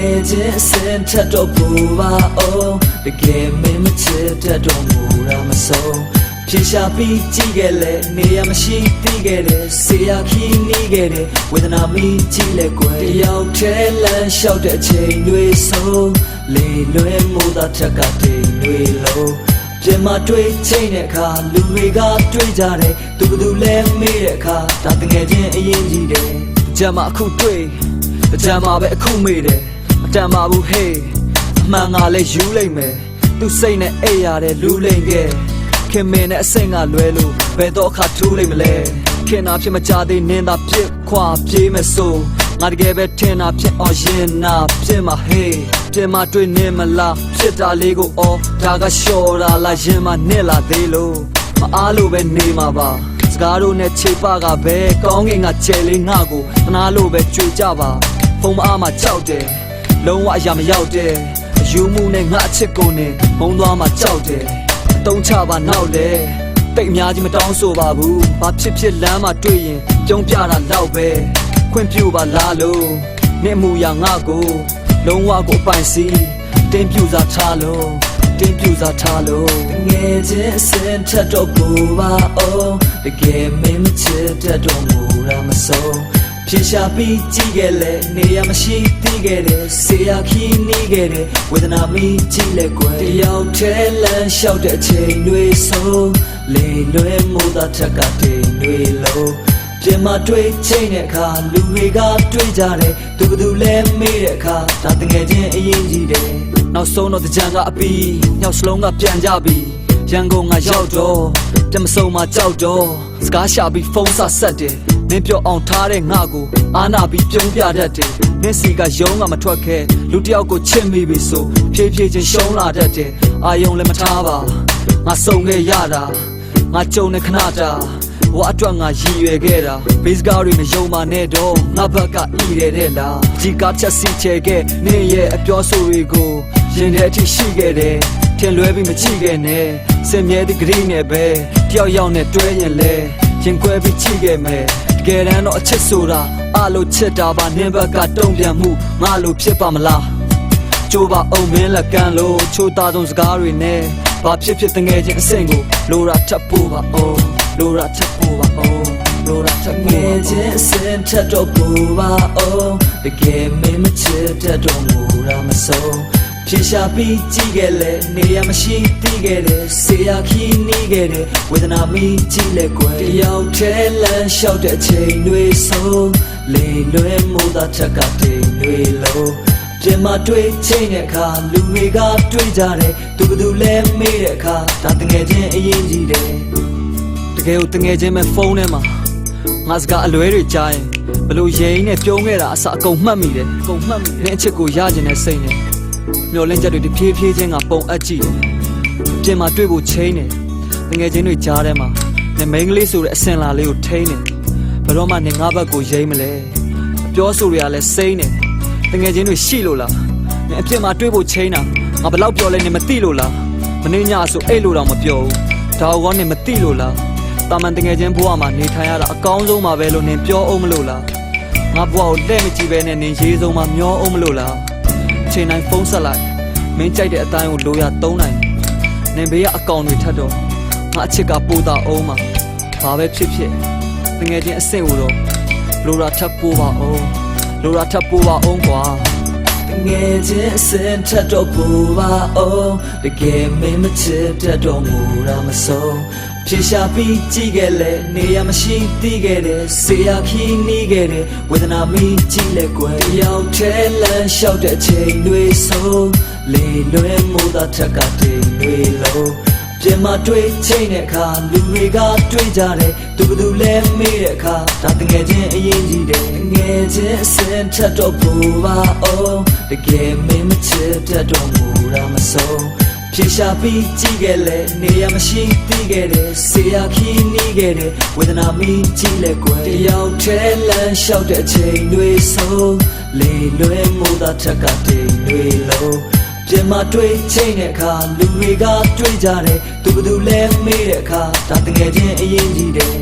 ငယ်ချင်းအစင်ထက်တော့ပူပါအောင်တကယ်မင်းမချစ်တတ်တော့မူတာမဆုံးဖြေရှာပြီးကြည့်ခဲ့လေနေရမရှိပြီးခဲ့တယ်ဆေးရခီးနေခဲ့တယ်ဝေဒနာမီကြည့်လေကွယ်တယောက်ထဲလမ်းလျှောက်တဲ့အချိန်တွေဆုံးလေလွဲမှုသာချက်ကတိမ်တွေလုံးပြင်မတွေ့ချိန်တဲ့အခါလူတွေကတွေ့ကြတယ်သူဘယ်သူလဲမေးတဲ့အခါဒါတကယ်ချင်းအရင်ကြီးတယ်ကြမ်းမအခုတွေ့ကြမ်းမပဲအခုမေးတယ်မ တန်ပါဘူးဟေးအမှန်ကလည်းယူလိုက်မယ်သူစိတ်နဲ့အိပ်ရတဲ့လူလိမ့်ခဲ့ခင်မင်းနဲ့အဆင့်ကလွဲလို့ဘယ်တော့အခါထူးလိုက်မလဲခင်နာဖြစ်မကြသေးနင်းသာဖြစ်ခွာပြေးမယ်ဆိုငါတကယ်ပဲထင်တာဖြစ်အောင်ရင်နာဖြစ်မှာဟေးပြင်မတွေ့နေမလားဖြစ်တာလေးကိုအော်ဒါကလျှော်တာလားရင်မနစ်လာသေးလို့မအားလို့ပဲနေမှာပါစကားတို့နဲ့ခြေပကပဲကောင်းကင်ကကျဲလေးငါကိုသနာလို့ပဲကြွေကြပါဖုံမအားမှကြောက်တယ် လုံးဝအရာမရောက်တယ်အယူမှုနဲ့ငါအချစ်ကိုနဲ့မုံသွားမှကြောက်တယ်အတုံးချပါနောက်လေတိတ်အများကြီးမတောင်းဆိုပါဘူးဘာဖြစ်ဖြစ်လမ်းမှာတွေ့ရင်ကြုံပြတာတော့ပဲခွင့်ပြုပါလားလို့နေမှုရငါကိုလုံးဝကိုအပိုင်စီတင်းပြူစားထားလို့တင်းပြူစားထားလို့ငယ်ချင်းအစင်ထက်တော့ပူပါအောင်တကယ်မင်းမချစ်တတ်တော့မူတာမဆုံး ဖြေရှာပြီးကြည့်ခဲ့လေနေရမရှိသေးခဲ့တယ်ဆေးရခီးနေခဲ့တယ်ဝေဒနာမီကြည့်လေကွယ်တယောက်ထဲလမ်းလျှောက်တဲ့အချိန်တွေဆုံးလေလွဲမှုသာချက်ကတိမ်တွေလုံးပြင်မတွေ့ချိန်တဲ့အခါလူတွေကတွေ့ကြတယ်သူဘယ်သူလဲမေးတဲ့အခါဒါတကယ်ချင်းအရင်ကြီးတယ်နောက်ဆုံးတော့တကြံကအပီးညောက်စလုံးကပြန်ကြပြီရန်ကုန်ကရောက်တော့တမစုံမှာကြောက်တော့စကားရှာပြီးဖုန်းဆက်ဆက်တယ် မင်းပြောအောင်ထားတဲ့ငါကိုအာနာပြီးပြုံးပြတတ်တယ်မင်းစီကယုံကမထွက်ခဲလူတစ်ယောက်ကိုချစ်မိပြီဆိုဖြည်းဖြည်းချင်းရှုံးလာတတ်တယ်အာယုံလည်းမထားပါငါစုံခဲ့ရတာငါကြုံနေခဏတာဘဝအတွက်ငါရည်ရွယ်ခဲ့တာဘေးစကားတွေမယုံပါနဲ့တော့ငါဘက်ကဤတယ်တဲ့လားဒီကချက်စီချဲခဲ့နေရဲ့အပြောဆိုတွေကိုရင်ထဲအထိရှိခဲ့တယ်ထင်လွဲပြီးမကြည့်ခဲ့နဲ့စင်မြဲတဲ့ဂရိနဲ့ပဲတယောက်ယောက်နဲ့တွဲရင်လဲရင်ခွဲပြီးကြည့်ခဲ့မယ် တကယ်တမ်းတော့အချစ်ဆိုတာအလိုချစ်တာပါနင်းဘက်ကတုံ့ပြန်မှုငါလိုဖြစ်ပါမလားကျိုးပါအောင်မင်းလက်ကမ်းလို့ချိုးသားဆုံးစကားတွေနဲ့ဘာဖြစ်ဖြစ်တငယ်ချင်းအဆင့်ကိုလိုရာထပ်ဖို့ပါအောင်လိုရာထပ်ဖို့ပါအောင်လိုရာထပ်ငယ်ချင်းအဆင့်ထပ်တော့ပူပါအောင်တကယ်မင်းမချစ်တတ်တော့မူတာမဆုံး ဖြေရှာပြီးကြည့်ခဲ့လေနေရမရှိပြီးခဲ့တယ်ဆေးရခီးနေခဲ့တယ်ဝေဒနာမီကြည့်လေကွယ်တယောက်ထဲလမ်းလျှောက်တဲ့အချိန်တွေဆုံးလေလွဲမှုသာချက်ကတိမ်တွေလုံးပြင်မတွေ့ချိန်တဲ့အခါလူတွေကတွေ့ကြတယ်သူဘယ်သူလဲမေးတဲ့အခါဒါတငယ်ချင်းအရင်ကြီးတယ်တကယ်ကိုတငယ်ချင်းမဲ့ဖုန်းထဲမှာငါစကားအလွဲတွေကြားရင်ဘလို့ရိန်နဲ့ပြုံးခဲ့တာအစအကုန်မှတ်မိတယ်အကုန်မှတ်မိတယ်အချစ်ကိုရကျင်တဲ့စိတ်နဲ့ မျောလင်းချက်တွေတဖြည်းဖြည်းချင်းကပုံအပ်ကြည့်တယ်ပြင်မှာတွေ့ဖို့ချိန်တယ်တငယ်ချင်းတွေကြားထဲမှာနေမိန်းကလေးဆိုတဲ့အစင်လာလေးကိုထိန်းတယ်ဘယ်တော့မှနေငါဘက်ကိုရိမ့်မလဲအပြောဆိုတွေကလည်းစိမ့်တယ်တငယ်ချင်းတွေရှိလို့လားနင်အပြစ်မှာတွေးဖို့ချိန်တာငါဘယ်လောက်ပြောလဲနင်မသိလို့လားမနေညဆိုအဲ့လိုတော့မပြောဘူးဒါကောနင်မသိလို့လားတာမန်တငယ်ချင်းဘဝမှာနေထိုင်ရတာအကောင်းဆုံးပါပဲလို့နင်ပြောအောင်မလို့လားငါဘဝကိုလက်မကြည့်ပဲနဲ့နင်ရေးဆုံးမှာမျောအောင်မလို့လားအ ချိန်တိုင်းဖုန်းဆက်လိုက်မင်းကြိုက်တဲ့အတိုင်းကိုလိုရသုံးနိုင်နင်ဘေးကအကောင်တွေထပ်တော့ငါအချစ်ကပိုးတာအောင်မှာဘာပဲဖြစ်ဖြစ်တငယ်ချင်းအဆင့်ကိုတော့လိုရာထပ်ပိုးပါအောင်လိုရာထပ်ပိုးပါအောင်ကွာတ ငယ်ချင်းအစင်ထက်တော့ပူပါအောင်တကယ်မင်းမချစ်တတ်တော့မူတာမဆုံးဖြေရှာပြီးကြည့်ခဲ့လေနေရမရှိသေးခဲ့တယ်ဆေးရခီးနေခဲ့တယ်ဝေဒနာမီကြည့်လေကွယ်တယောက်ထဲလမ်းလျှောက်တဲ့အချိန်တွေဆုံးလေလွဲမှုသာထက်ကတိမ်တွေလုံး ပြင်မတွေ့ချိန်တဲ့အခါလူတွေကတွေ့ကြတယ်သူဘယ်သူလဲမေးတဲ့အခါဒါတငယ်ချင်းအရင်ကြီးတယ်ငယ်ချင်းအစင်ထက်တော့ပူပါအောင်တကယ်မင်းမချစ်တတ်တော့မူတာမဆုံးဖြေရှာပြီးကြည့်ခဲ့လေနေရမရှိသေးခဲ့တယ်ဆေးရခီးနေခဲ့တယ်ဝေဒနာမီကြည့်လေကွယ်တယောက်ထဲလမ်းလျှောက်တဲ့အချိန်တွေဆုံးလေလွဲမှုသာထက်ကတိမ်တွေလုံး ပြင်မတွေ့ချိန်တဲ့အခါလူတွေကတွေ့ကြတယ်သူဘယ်သူလဲမေးတဲ့အခါဒါတငယ်ချင်းအရင်ကြီးတယ်